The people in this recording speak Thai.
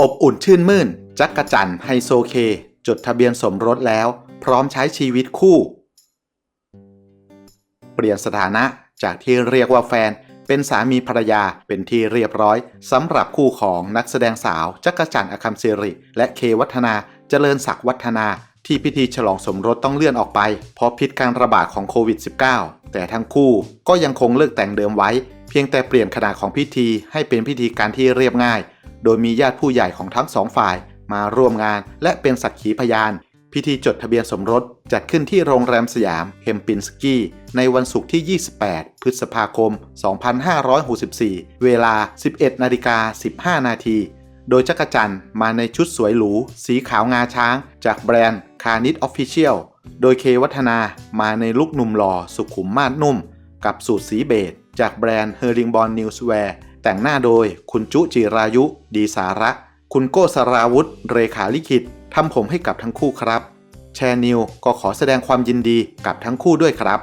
อบอุ่นชื่นมื่น จักกะจันไฮโซเค จดทะเบียนสมรสแล้ว พร้อมใช้ชีวิตคู่ เปลี่ยนสถานะจากที่เรียกว่าแฟน เป็นสามีภรรยาเป็นที่เรียบร้อยสำหรับคู่ของนักแสดงสาวจักรจันอคัมศิริ และเควัฒนาเจริญศักดิ์วัฒนาที่พิธีฉลองสมรสต้องเลื่อนออกไป เพราะพิษการระบาดของโควิด -19 แต่ทั้งคู่ก็ยังคงเลิกแต่งเดิมไว้ เพียงแต่เปลี่ยนขนาดของพิธีให้เป็นพิธีการที่เรียบง่าย โดยมีญาติผู้ใหญ่ของทั้งสองฝ่ายมาร่วมงานและเป็นสักขีพยาน พิธีจดทะเบียนสมรสจัดขึ้นที่โรงแรมสยามเฮมปินสกี้ ในวันศุกร์ที่ 28 พฤษภาคม 2564 เวลา 11นาฬิกา15 นาที โดยจักรจันทร์มาในชุดสวยหรู สีขาวงาช้าง จากแบรนด์คานิ t ออฟฟิเชียล โดยเควัฒนามาในลุคหนุ่มหล่อสุขุมมาดนุ่ม กับสูตรสีเบจจากแบรนด์เฮอริงบอลนิวส์แวร์ แต่งหน้าโดย คุณจุจิรายุ ดีสาระ คุณโก้สราวุธ เรขาลิขิตทำผมให้กับทั้งคู่ครับ แชร์นิวก็ขอแสดงความยินดีกับทั้งคู่ด้วยครับ